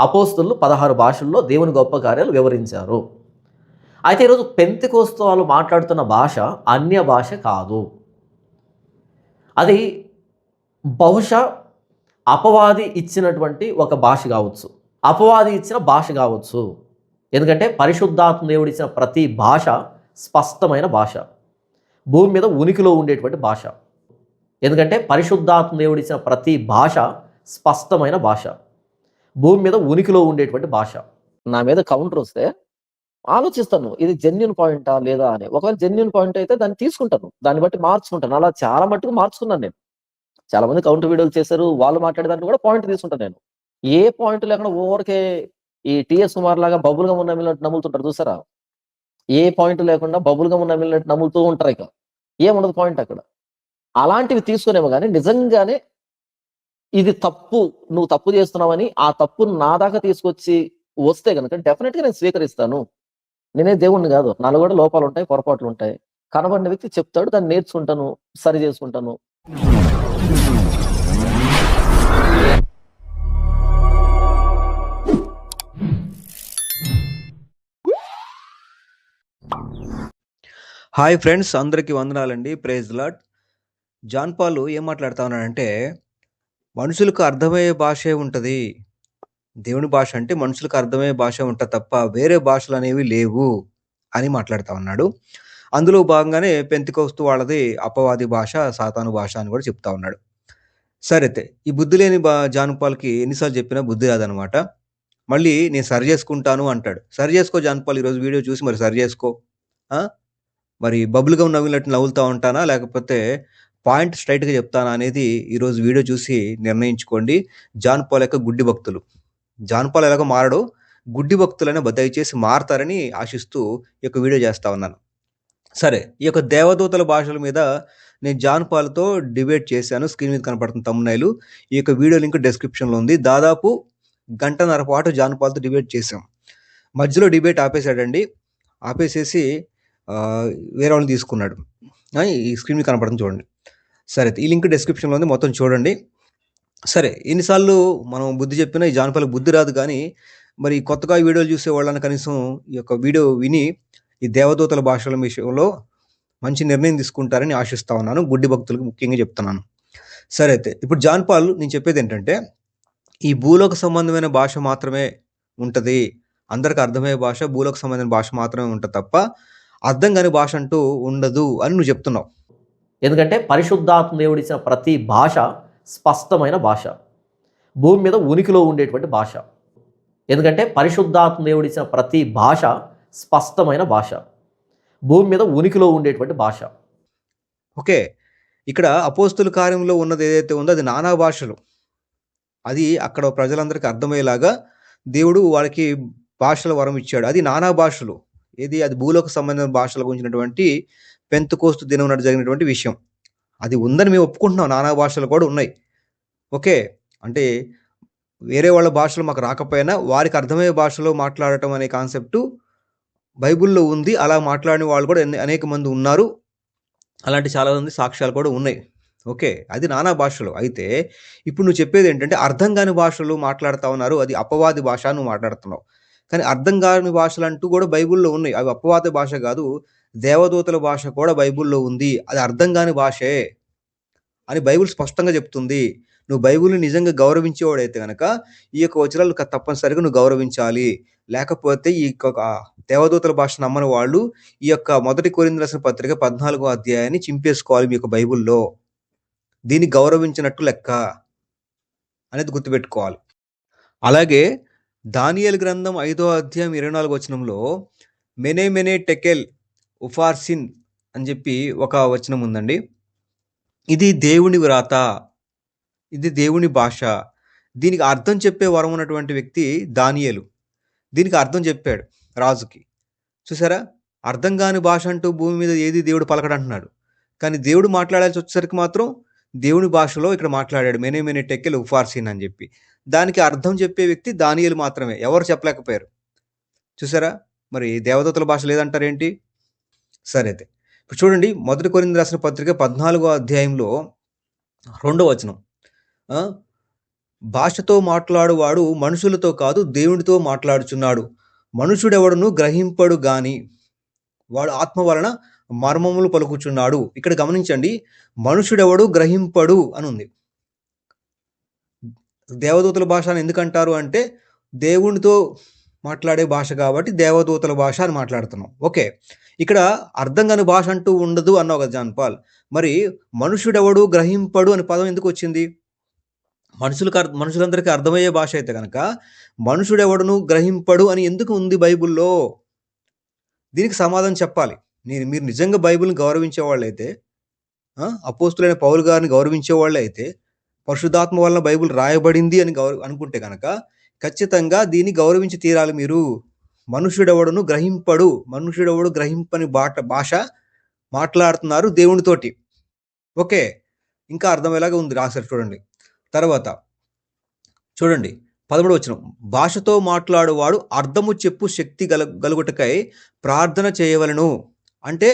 అపోస్తులు పదహారు భాషల్లో దేవుని గొప్ప కార్యాలు వివరించారు. అయితే ఈరోజు పెంతికోస్తు వాళ్ళు మాట్లాడుతున్న భాష అన్య భాష కాదు. అది బహుశా అపవాది ఇచ్చినటువంటి ఒక భాష కావచ్చు. అపవాది ఇచ్చిన భాష కావచ్చు. ఎందుకంటే పరిశుద్ధాత్మ దేవుడు ఇచ్చిన ప్రతి భాష స్పష్టమైన భాష. భూమి మీద ఉనికిలో ఉండేటువంటి భాష. ఎందుకంటే పరిశుద్ధాత్మ దేవుడు ఇచ్చిన ప్రతి భాష స్పష్టమైన భాష. భూమి మీద ఉనికిలో ఉండేటువంటి భాష. నా మీద కౌంటర్ వస్తే ఆలోచిస్తాను ఇది జెన్యున్ పాయింటా లేదా అని. ఒకవేళ జెన్యున్ పాయింట్ అయితే దాన్ని తీసుకుంటాను దాన్ని బట్టి మార్చుకుంటాను. అలా చాలా మట్టుకు మార్చుకున్నాను నేను. చాలా మంది కౌంటర్ వీడియోలు చేశారు వాళ్ళు మాట్లాడేదాన్ని కూడా పాయింట్ తీసుకుంటాను నేను. ఏ పాయింట్ లేకుండా ఓవర్కే ఈ టిఎస్ కుమార్ లాగా బబుల్గా ఉన్న మిల్లినట్టు నమ్ములుతుంటారు చూసారా? ఏ పాయింట్ లేకుండా బబుల్గా ఉన్న మిల్లినట్టు నమ్ములుతూ ఉంటారు ఇక. ఏముండదు పాయింట్ అక్కడ. అలాంటివి తీసుకునేమో కానీ నిజంగానే ఇది తప్పు నువ్వు తప్పు చేస్తున్నావని ఆ తప్పును నా దాకా తీసుకొచ్చి వస్తే కనుక డెఫినెట్గా నేను స్వీకరిస్తాను. నేనే దేవుణ్ణి కాదు. నాలో కూడా లోపాలు ఉంటాయి పొరపాట్లు ఉంటాయి. కనబడిన వ్యక్తి చెప్తాడు దాన్ని నేర్చుకుంటాను సరి చేసుకుంటాను. హాయ్ ఫ్రెండ్స్ అందరికీ వందనాలండి. ప్రేజ్ లాట్ జాన్ పాలు ఏం మాట్లాడుతా ఉన్నాడంటే మనుషులకు అర్థమయ్యే భాషే ఉంటుంది. దేవుని భాష అంటే మనుషులకు అర్థమయ్యే భాష ఉంటుంది తప్ప వేరే భాషలు అనేవి లేవు అని మాట్లాడుతూ ఉన్నాడు. అందులో భాగంగానే పెంతికొస్తూ వాళ్ళది అపవాది భాష సాతాను భాష అని కూడా చెప్తా ఉన్నాడు. సరైతే ఈ బుద్ధి లేని బా జానుపాల్కి ఎన్నిసార్లు చెప్పినా బుద్ధి రాదనమాట మళ్ళీ నేను సరి చేసుకుంటాను అంటాడు. సరి చేసుకో జానుపాల్ ఈరోజు వీడియో చూసి మరి సరి చేసుకో. మరి బబుల్గా నవ్వినట్టు నవ్వులుతూ ఉంటానా? లేకపోతే పాయింట్ స్ట్రైట్గా చెప్తానా అనేది ఈరోజు వీడియో చూసి నిర్ణయించుకోండి. జాన్ పాల్ యొక్క గుడ్డి భక్తులు. జాన్ పాల్ ఎలాగో మారడు గుడ్డి భక్తులను బద్దయి చేసి మారతారని ఆశిస్తూ ఈ యొక్క వీడియో చేస్తా ఉన్నాను. సరే ఈ యొక్క దేవదూతల భాషల మీద నేను జాన్ పాల్తో డిబేట్ చేశాను. స్క్రీన్ మీద కనపడుతున్న తమ్మునైలు ఈ యొక్క వీడియో లింక్ డిస్క్రిప్షన్లో ఉంది. దాదాపు గంటన్నర పాటు జాన్ పాల్తో డిబేట్ చేశాం. మధ్యలో డిబేట్ ఆపేశాడండి. ఆపేసేసి వేరే వాళ్ళని తీసుకున్నాడు. ఈ స్క్రీన్ మీద కనపడుతుంది చూడండి. సరే ఈ లింక్ డిస్క్రిప్షన్లో ఉంది మొత్తం చూడండి. సరే ఎన్నిసార్లు మనం బుద్ధి చెప్పినా ఈ జానపదకు బుద్ధి రాదు కానీ మరి కొత్తగా వీడియోలు చూసే వాళ్ళని కనీసం ఈ యొక్క వీడియో విని ఈ దేవదూతల భాషల విషయంలో మంచి నిర్ణయం తీసుకుంటారని ఆశిస్తా ఉన్నాను. గుడ్డి భక్తులకు ముఖ్యంగా చెప్తున్నాను. సరే అయితే ఇప్పుడు జాన్పాల్ నేను చెప్పేది ఏంటంటే ఈ భూలోక సంబంధమైన భాష మాత్రమే ఉంటుంది. అందరికి అర్థమయ్యే భాష భూలోక సంబంధమైన భాష మాత్రమే ఉంటుంది తప్ప అర్థం కాని భాష అంటూ ఉండదు అని నువ్వు చెప్తున్నావు. ఎందుకంటే పరిశుద్ధాత్మ దేవుడు ఇచ్చిన ప్రతి భాష స్పష్టమైన భాష. భూమి మీద ఉనికిలో ఉండేటువంటి భాష. ఎందుకంటే పరిశుద్ధాత్మ దేవుడు ఇచ్చిన ప్రతి భాష స్పష్టమైన భాష. భూమి మీద ఉనికిలో ఉండేటువంటి భాష. ఓకే. ఇక్కడ అపోస్తుల కార్యంలో ఉన్నది ఏదైతే ఉందో అది నానా భాషలు. అది అక్కడ ప్రజలందరికీ అర్థమయ్యేలాగా దేవుడు వాళ్ళకి భాషల వరం ఇచ్చాడు. అది నానా భాషలు. ఏది? అది భూలోక సంబంధించిన భాషల గురించినటువంటి పెంతుకోస్తు దినం నాడు జరిగినటువంటి విషయం. అది ఉందని మేము ఒప్పుకుంటున్నాం. నానా భాషలు కూడా ఉన్నాయి. ఓకే? అంటే వేరే వాళ్ళ భాషలు మాకు రాకపోయినా వారికి అర్థమయ్యే భాషలో మాట్లాడటం అనే కాన్సెప్టు బైబిల్లో ఉంది. అలా మాట్లాడిన వాళ్ళు కూడా అనేక మంది ఉన్నారు. అలాంటి చాలా మంది సాక్ష్యాలు కూడా ఉన్నాయి. ఓకే? అది నానా భాషలు. అయితే ఇప్పుడు నువ్వు చెప్పేది ఏంటంటే అర్థం కాని భాషలు మాట్లాడుతా ఉన్నారు. అది అపవాది భాష నువ్వు మాట్లాడుతున్నావు. కానీ అర్థం కాని భాషలు అంటూ కూడా బైబిల్లో ఉన్నాయి. అవి అపవాద భాష కాదు. దేవదూతల భాష కూడా బైబిల్లో ఉంది. అది అర్థం కాని భాషే అని బైబిల్ స్పష్టంగా చెప్తుంది. నువ్వు బైబిల్ని నిజంగా గౌరవించేవాడైతే కనుక ఈ యొక్క వచనాలు తప్పనిసరిగా నువ్వు గౌరవించాలి. లేకపోతే ఈ దేవదూతల భాష నమ్మని వాళ్ళు ఈ యొక్క మొదటి కొరింది రాసిన పత్రిక పద్నాలుగో అధ్యాయాన్ని చింపేసుకోవాలి మీ యొక్క బైబిల్లో. దీన్ని గౌరవించినట్టు లెక్క అనేది గుర్తుపెట్టుకోవాలి. అలాగే దానియల్ గ్రంథం ఐదో అధ్యాయం ఇరవై నాలుగు వచనంలో మెనే మెనే టెకెల్ ఉఫార్సిన్ అని చెప్పి ఒక వచనం ఉందండి. ఇది దేవుని వ్రాత ఇది దేవుని భాష. దీనికి అర్థం చెప్పే వరం ఉన్నటువంటి వ్యక్తి దానియలు. దీనికి అర్థం చెప్పాడు రాజుకి. చూసారా? అర్థం కాని భాష అంటూ భూమి మీద ఏది దేవుడు పలకడంటున్నాడు. కానీ దేవుడు మాట్లాడాల్సి వచ్చేసరికి మాత్రం దేవుని భాషలో ఇక్కడ మాట్లాడాడు. మెనే మెనే టెక్కెలు ఉఫార్సిన్ అని చెప్పి. దానికి అర్థం చెప్పే వ్యక్తి దానియలు మాత్రమే. ఎవరు చెప్పలేకపోయారు? చూసారా? మరి దేవదత్తుల భాష లేదంటారేంటి? సరే అయితే ఇప్పుడు చూడండి మొదటి కొరింది రాసిన పత్రిక పద్నాలుగో అధ్యాయంలో రెండో వచనం. భాషతో మాట్లాడువాడు మనుషులతో కాదు దేవునితో మాట్లాడుచున్నాడు. మనుషుడెవడును గ్రహింపడు గాని వాడు ఆత్మ వలన మర్మములు పలుకుచున్నాడు. ఇక్కడ గమనించండి మనుషుడెవడు గ్రహింపడు అని ఉంది దేవదూతల భాష అని ఎందుకంటారు అంటే దేవునితో మాట్లాడే భాష కాబట్టి దేవదూతల భాష అని మాట్లాడుతున్నాం. ఓకే. ఇక్కడ అర్థం కాని భాష అంటూ ఉండదు అన్నావు కదా జాన్పాల్ మరి మనుషుడెవడు గ్రహింపడు అనే పదం ఎందుకు వచ్చింది? మనుషులకు అర్థ- మనుషులందరికీ అర్థమయ్యే భాష అయితే కనుక మనుషుడెవడును గ్రహింపడు అని ఎందుకు ఉంది బైబిల్లో? దీనికి సమాధానం చెప్పాలి. నేను మీరు నిజంగా బైబిల్ని గౌరవించే వాళ్ళైతే అపోస్తులైన పౌలు గారిని గౌరవించే వాళ్ళు అయితే పరిశుద్ధాత్మ వలన బైబిల్ రాయబడింది అని గౌరవ అనుకుంటే కనుక ఖచ్చితంగా దీన్ని గౌరవించి తీరాలి మీరు. మనుషుడెవడును గ్రహింపడు. మనుషుడెవడు గ్రహింపని బాట భాష మాట్లాడుతున్నారు దేవునితోటి. ఓకే ఇంకా అర్థమయ్యేలాగా ఉంది రాశారు చూడండి. తర్వాత చూడండి పదమూడు వచ్చిన భాషతో మాట్లాడువాడు అర్థము చెప్పు శక్తి గల గలుగుటకై ప్రార్థన చేయవలను. అంటే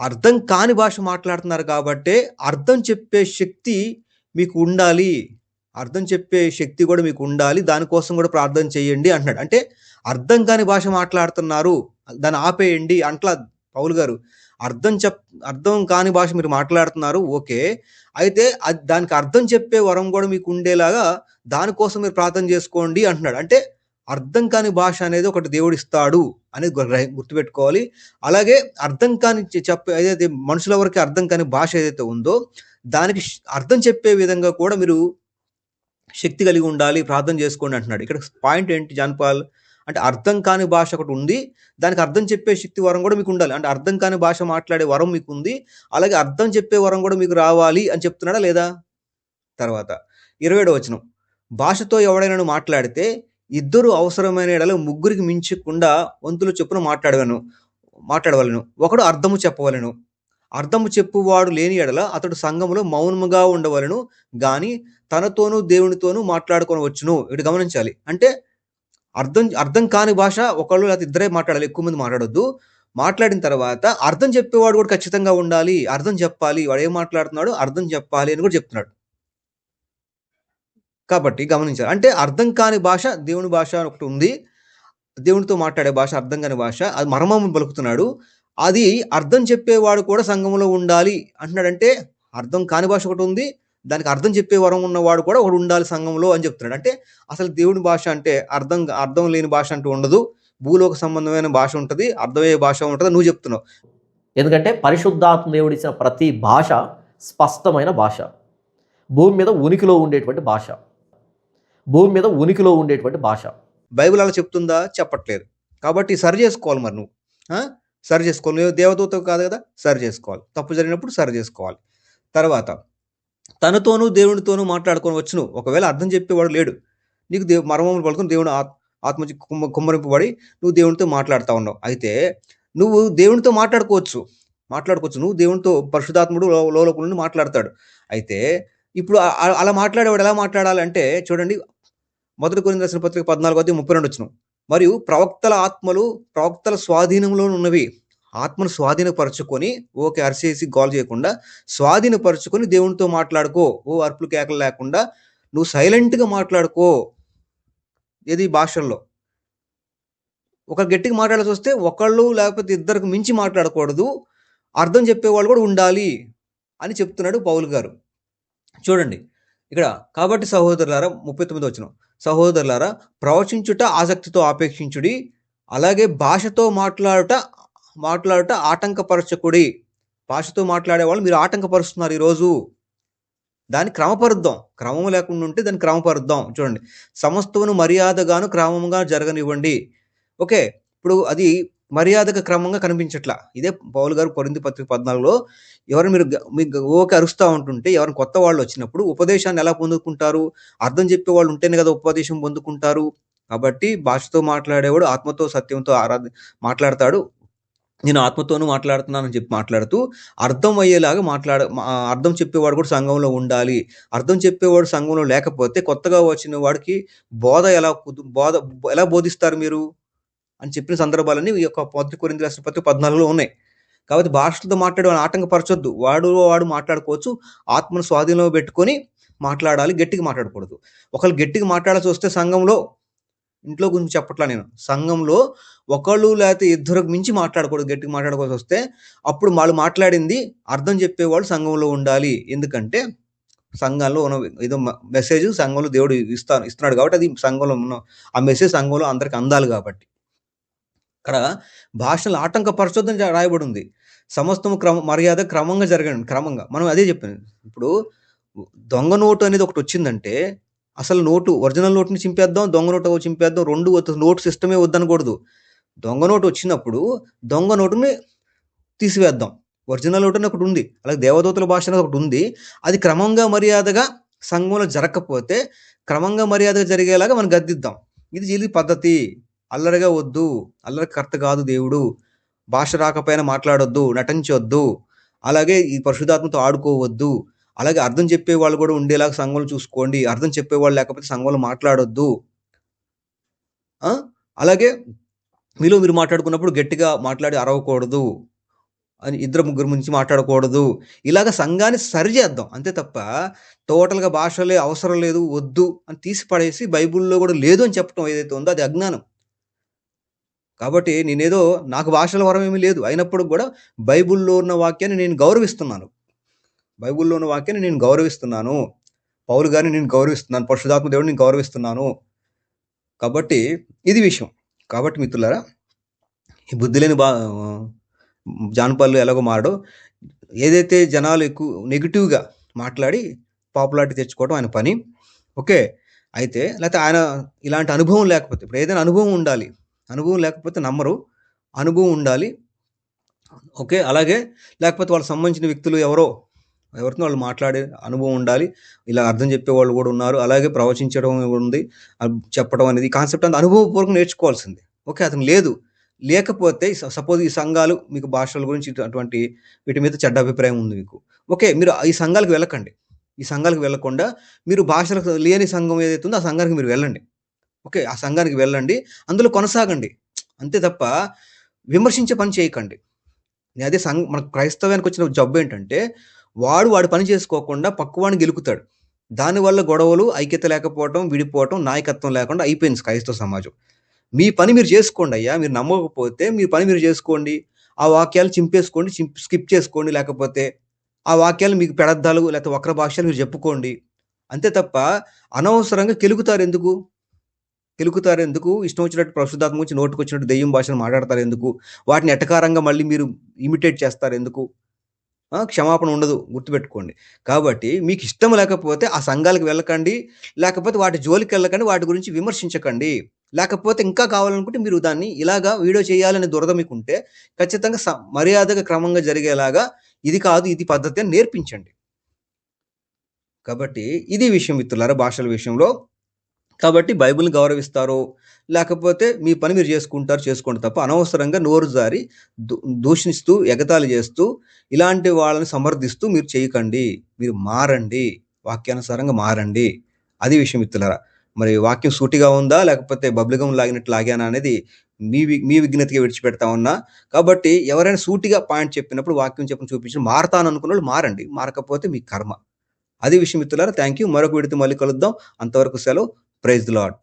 అర్థం కాని భాష మాట్లాడుతున్నారు కాబట్టి అర్థం చెప్పే శక్తి మీకు ఉండాలి. అర్థం చెప్పే శక్తి కూడా మీకు ఉండాలి దానికోసం కూడా ప్రార్థన చేయండి అంటున్నాడు. అంటే అర్థం కాని భాష మాట్లాడుతున్నారు దాన్ని ఆపేయండి అంట్లా పౌలు గారు. అర్థం చెప్ అర్థం కాని భాష మీరు మాట్లాడుతున్నారు ఓకే. అయితే అది దానికి అర్థం చెప్పే వరం కూడా మీకు ఉండేలాగా దానికోసం మీరు ప్రార్థన చేసుకోండి అంటున్నాడు. అంటే అర్థం కాని భాష అనేది ఒకటి దేవుడు ఇస్తాడు అనేది గుర్తుపెట్టుకోవాలి. అలాగే అర్థం కాని చెప్పే ఏదైతే మనుషుల వరకు అర్థం కాని భాష ఏదైతే ఉందో దానికి అర్థం చెప్పే విధంగా కూడా మీరు శక్తి కలిగి ఉండాలి ప్రార్థన చేసుకోండి అంటున్నాడు. ఇక్కడ పాయింట్ ఏంటి జాన్పాల్ అంటే అర్థం కాని భాష ఒకటి ఉంది దానికి అర్థం చెప్పే శక్తి వరం కూడా మీకు ఉండాలి. అంటే అర్థం కాని భాష మాట్లాడే వరం మీకు ఉంది అలాగే అర్థం చెప్పే వరం కూడా మీకు రావాలి అని చెప్తున్నాడా లేదా? తర్వాత ఇరవై వచనం. భాషతో ఎవడైనా మాట్లాడితే ఇద్దరు అవసరమైన ఎడల ముగ్గురికి మించకుండా వంతులు చొప్పున మాట్లాడవలను మాట్లాడవలను. ఒకడు అర్థము చెప్పవలను. అర్థము చెప్పువాడు లేని ఎడల అతడు సంఘములో మౌనముగా ఉండవలను గాని తనతోనూ దేవునితోనూ మాట్లాడుకోవచ్చును ఇటు గమనించాలి. అంటే అర్థం అర్థం కాని భాష ఒకళ్ళు లేకపోతే ఇద్దరే మాట్లాడాలి. ఎక్కువ మంది మాట్లాడొద్దు. మాట్లాడిన తర్వాత అర్థం చెప్పేవాడు కూడా ఖచ్చితంగా ఉండాలి. అర్థం చెప్పాలి. వాడు ఏం మాట్లాడుతున్నాడు? అర్థం చెప్పాలి అని కూడా చెప్తున్నాడు. కాబట్టి గమనించాలి. అంటే అర్థం కాని భాష దేవుని భాష ఒకటి ఉంది. దేవునితో మాట్లాడే భాష అర్థం కాని భాష అది మర్మము పలుకుతున్నాడు. అది అర్థం చెప్పేవాడు కూడా సంఘంలో ఉండాలి అంటున్నాడంటే అర్థం కాని భాష ఒకటి ఉంది. దానికి అర్థం చెప్పే వరం ఉన్నవాడు కూడా ఒకడు ఉండాలి సంఘంలో అని చెప్తున్నాడు. అంటే అసలు దేవుని భాష అంటే అర్థం అర్థం లేని భాష అంటూ ఉండదు. భూలోక సంబంధమైన భాష ఉంటుంది అర్థమయ్యే భాష ఉంటుంది నువ్వు చెప్తున్నావు. ఎందుకంటే పరిశుద్ధాత్మ దేవుడు ఇచ్చిన ప్రతి భాష స్పష్టమైన భాష. భూమి మీద ఉనికిలో ఉండేటువంటి భాష. భూమి మీద ఉనికిలో ఉండేటువంటి భాష. బైబిల్ అలా చెప్తుందా? చెప్పట్లేదు. కాబట్టి సరి చేసుకోవాలి మరి నువ్వు? సరి చేసుకోవాలి. నువ్వు దేవదూత కాదు కదా? సరి చేసుకోవాలి. తప్పు జరిగినప్పుడు సరి చేసుకోవాలి. తర్వాత తనతోనూ దేవునితోనూ మాట్లాడుకోవచ్చును ఒకవేళ అర్థం చెప్పేవాడు లేడు. నీకు దేవు మర్మములు పలుకుని దేవుని ఆత్ ఆత్మ కుమ్మ కుమ్మరింపబడి నువ్వు దేవునితో మాట్లాడుతూ ఉన్నావు. అయితే నువ్వు దేవునితో మాట్లాడుకోవచ్చు. మాట్లాడుకోవచ్చు. నువ్వు దేవునితో పరిశుధాత్ముడు లో- లోలోపల నుండి మాట్లాడతాడు. అయితే ఇప్పుడు అలా మాట్లాడేవాడు ఎలా మాట్లాడాలంటే చూడండి మొదటి కొన్ని రాసిన పత్రిక పద్నాలుగు అధ్యాయం ముప్పై రెండు వచ్చును మరియు ప్రవక్తల ఆత్మలు ప్రవక్తల స్వాధీనంలో ఉన్నవి ఆత్మను స్వాధీనపరచుకొని ఓకే అరిసేసి గోల్ చేయకుండా స్వాధీనపరచుకొని దేవునితో మాట్లాడుకో ఓ అర్పులు కేకలు లేకుండా నువ్వు సైలెంట్గా మాట్లాడుకో ఏది భాషల్లో. ఒక గట్టిగా మాట్లాడాల్సి వస్తే ఒకళ్ళు లేకపోతే ఇద్దరికి మించి మాట్లాడకూడదు అర్థం చెప్పేవాళ్ళు కూడా ఉండాలి అని చెప్తున్నాడు పౌల్ గారు. చూడండి ఇక్కడ కాబట్టి సహోదరులారా ముప్పై తొమ్మిది వచ్చిన సహోదరులారా ప్రవచించుట ఆసక్తితో ఆపేక్షించుడి అలాగే భాషతో మాట్లాడుట మాట్లాడుట ఆటంకపరచకుడి. భాషతో మాట్లాడే వాళ్ళు మీరు ఆటంకపరుస్తున్నారు ఈరోజు. దాన్ని క్రమపరుద్దాం. క్రమం లేకుండా ఉంటే దాన్ని క్రమపరుద్దాం. చూడండి. సమస్తమును మర్యాదగాను క్రమంగా జరగనివ్వండి. ఓకే. ఇప్పుడు అది మర్యాదగా క్రమంగా కనిపించట్లా. ఇదే పౌలు గారు పొరింది పత్రిక పద్నాలుగులో ఎవరు మీరు గ- మీకు ఓకే అరుస్తూ ఉంటుంటే ఎవరిని కొత్త వాళ్ళు వచ్చినప్పుడు ఉపదేశాన్ని ఎలా పొందుకుంటారు? అర్థం చెప్పే వాళ్ళు ఉంటేనే కదా ఉపదేశం పొందుకుంటారు. కాబట్టి భాషతో మాట్లాడేవాడు ఆత్మతో సత్యంతో ఆరాధ మాట్లాడతాడు. నేను ఆత్మతోనూ మాట్లాడుతున్నానని చెప్పి మాట్లాడుతూ అర్థం అయ్యేలాగా మాట్లాడ మా- అర్థం చెప్పేవాడు కూడా సంఘంలో ఉండాలి. అర్థం చెప్పేవాడు సంఘంలో లేకపోతే కొత్తగా వచ్చిన వాడికి బోధ ఎలా బోధ ఎలా బోధిస్తారు మీరు? అని చెప్పిన సందర్భాలన్నీ ఈ యొక్క పత్రిక కొరింది రాసిన పత్రిక పద్నాలుగులో ఉన్నాయి. కాబట్టి భాషలతో మాట్లాడే వాడిని ఆటంకపరచొద్దు. వాడు వాడు మాట్లాడుకోవచ్చు. ఆత్మను స్వాధీనంలో పెట్టుకొని మాట్లాడాలి. గట్టిగా మాట్లాడకూడదు. ఒకళ్ళు గట్టిగా మాట్లాడాల్సి వస్తే సంఘంలో ఇంట్లో గురించి చెప్పట్లా నేను. సంఘంలో ఒకళ్ళు లేకపోతే ఇద్దరికి మించి మాట్లాడకూడదు గట్టిగా మాట్లాడుకోవాల్సి వస్తే అప్పుడు వాళ్ళు మాట్లాడింది అర్థం చెప్పేవాళ్ళు సంఘంలో ఉండాలి. ఎందుకంటే సంఘంలో ఉన్న ఏదో మెసేజ్ సంఘంలో దేవుడు ఇస్తాను ఇస్తున్నాడు కాబట్టి అది సంఘంలో ఉన్న ఆ మెసేజ్ సంఘంలో అందరికి అందాలి కాబట్టి. ఇక్కడ భాషలు ఆటంకపరచొద్దని పరిశోధన రాయబడి ఉంది సమస్తము క్రమ మర్యాద క్రమంగా జరగండి క్రమంగా. మనం అదే చెప్పాను. ఇప్పుడు దొంగ నోటు అనేది ఒకటి వచ్చిందంటే అసలు నోటు ఒరిజినల్ నోట్ని చింపేద్దాం దొంగ నోటు చింపేద్దాం రెండు నోటు సిస్టమే వద్దనకూడదు. దొంగ నోటు వచ్చినప్పుడు దొంగ నోటుని తీసివేద్దాం. ఒరిజినల్ నోటు అని ఒకటి ఉంది అలాగే దేవదూతల భాష అనేది ఒకటి ఉంది. అది క్రమంగా మర్యాదగా సంఘంలో జరగకపోతే క్రమంగా మర్యాదగా జరిగేలాగా మనం గద్దిద్దాం. ఇది జీలి పద్ధతి. అల్లరిగా వద్దు. అల్లరి కర్త కాదు దేవుడు. భాష రాకపోయినా మాట్లాడొద్దు నటించొద్దు. అలాగే ఈ పరిశుధాత్మతో ఆడుకోవద్దు. అలాగే అర్థం చెప్పే వాళ్ళు కూడా ఉండేలాగా సంఘంలో చూసుకోండి. అర్థం చెప్పే వాళ్ళు లేకపోతే సంఘంలో మాట్లాడొద్దు. అలాగే మీలో మీరు మాట్లాడుకున్నప్పుడు గట్టిగా మాట్లాడి అరవకూడదు. అని ఇద్దరు ముగ్గురు నుంచి మాట్లాడకూడదు. ఇలాగ సంఘాన్ని సరిచేద్దాం అంతే తప్ప టోటల్గా భాషలే అవసరం లేదు వద్దు అని తీసి పడేసి బైబిల్లో కూడా లేదు అని చెప్పడం ఏదైతే ఉందో అది అజ్ఞానం. కాబట్టి నేనేదో నాకు భాషల వరం ఏమీ లేదు. అయినప్పుడు కూడా బైబిల్లో ఉన్న వాక్యాన్ని నేను గౌరవిస్తున్నాను. బైబిల్లో ఉన్న వాక్యాన్ని నేను గౌరవిస్తున్నాను. పౌరు గారిని నేను గౌరవిస్తున్నాను. పరిశుధాత్మ దేవుడిని నేను గౌరవిస్తున్నాను. కాబట్టి ఇది విషయం. కాబట్టి మిత్రులారా ఈ బుద్ధి లేని బా జానపల్లు ఎలాగో మారడో ఏదైతే జనాలు ఎక్కువ నెగిటివ్గా మాట్లాడి పాపులారిటీ తెచ్చుకోవడం ఆయన పని. ఓకే? అయితే లేకపోతే ఆయన ఇలాంటి అనుభవం లేకపోతే ఇప్పుడు ఏదైనా అనుభవం ఉండాలి. అనుభవం లేకపోతే నమ్మరు. అనుభవం ఉండాలి. ఓకే? అలాగే లేకపోతే వాళ్ళకి సంబంధించిన వ్యక్తులు ఎవరో ఎవరితో వాళ్ళు మాట్లాడే అనుభవం ఉండాలి. ఇలా అర్థం చెప్పే వాళ్ళు కూడా ఉన్నారు. అలాగే ప్రవచించడం ఉంది. చెప్పడం అనేది కాన్సెప్ట్ అంతా అనుభవపూర్వకంగా నేర్చుకోవాల్సింది. ఓకే అతను లేదు. లేకపోతే సపోజ్ ఈ సంఘాలు మీకు భాషల గురించి అటువంటి వీటి మీద చెడ్డ అభిప్రాయం ఉంది మీకు. ఓకే మీరు ఈ సంఘాలకు వెళ్ళకండి. ఈ సంఘాలకు వెళ్ళకుండా మీరు భాషలకు లేని సంఘం ఏదైతే ఉందో ఆ సంఘానికి మీరు వెళ్ళండి. ఓకే ఆ సంఘానికి వెళ్ళండి. అందులో కొనసాగండి. అంతే తప్ప విమర్శించే పని చేయకండి. అదే సంఘ మన క్రైస్తవానికి వచ్చిన జబ్బు ఏంటంటే వాడు వాడు పని చేసుకోకుండా పక్కవాడిని గెలుకుతాడు. దానివల్ల గొడవలు ఐక్యత లేకపోవటం విడిపోవటం నాయకత్వం లేకుండా అయిపోయింది క్రైస్తవ సమాజం. మీ పని మీరు చేసుకోండి అయ్యా మీరు నమ్మకపోతే మీ పని మీరు చేసుకోండి. ఆ వాక్యాలు చింపేసుకోండి చింప్ స్కిప్ చేసుకోండి. లేకపోతే ఆ వాక్యాలు మీకు పెడద్దాలు లేకపోతే వక్ర భాషలు మీరు చెప్పుకోండి. అంతే తప్ప అనవసరంగా కెలుకుతారు ఎందుకు? కెలుకుతారు ఎందుకు? ఇష్టం వచ్చినట్టు ప్రశుద్ధాత్మ నుంచి నోటుకు వచ్చినట్టు దెయ్యం భాషను మాట్లాడతారు ఎందుకు? వాటిని ఎటకారంగా మళ్ళీ మీరు ఇమిటేట్ చేస్తారు ఎందుకు? క్షమాపణ ఉండదు గుర్తుపెట్టుకోండి. కాబట్టి మీకు ఇష్టం లేకపోతే ఆ సంఘాలకు వెళ్ళకండి లేకపోతే వాటి జోలికి వెళ్ళకండి వాటి గురించి విమర్శించకండి. లేకపోతే ఇంకా కావాలనుకుంటే మీరు దాన్ని ఇలాగా వీడియో చేయాలనే దురద మీకుంటే ఖచ్చితంగా స- మర్యాదగా క్రమంగా జరిగేలాగా ఇది కాదు ఇది పద్ధతి అని నేర్పించండి. కాబట్టి ఇది విషయం మిత్రులారా భాషల విషయంలో కాబట్టి బైబిల్ని గౌరవిస్తారు లేకపోతే మీ పని మీరు చేసుకుంటారు చేసుకోండి తప్ప అనవసరంగా నోరు జారి దూ- దూషిస్తూ ఎగతాళి చేస్తూ ఇలాంటి వాళ్ళని సమర్థిస్తూ మీరు చేయకండి. మీరు మారండి. వాక్యానుసారంగా మారండి. అది విషయం మిత్రులారా. మరి వాక్యం సూటిగా ఉందా లేకపోతే బబ్లిగం లాగినట్టు లాగానా అనేది మీ మీ విజ్ఞతగా విడిచిపెడతా ఉన్నా. కాబట్టి ఎవరైనా సూటిగా పాయింట్ చెప్పినప్పుడు వాక్యం చెప్పిన చూపించిన మారతాను అనుకున్న వాళ్ళు మారండి. మారకపోతే మీ కర్మ. అది విషయం మిత్రులారా. థ్యాంక్ యూ మరొక విడితే మళ్ళీ కలుద్దాం. అంతవరకు సెలవు. Praise the lord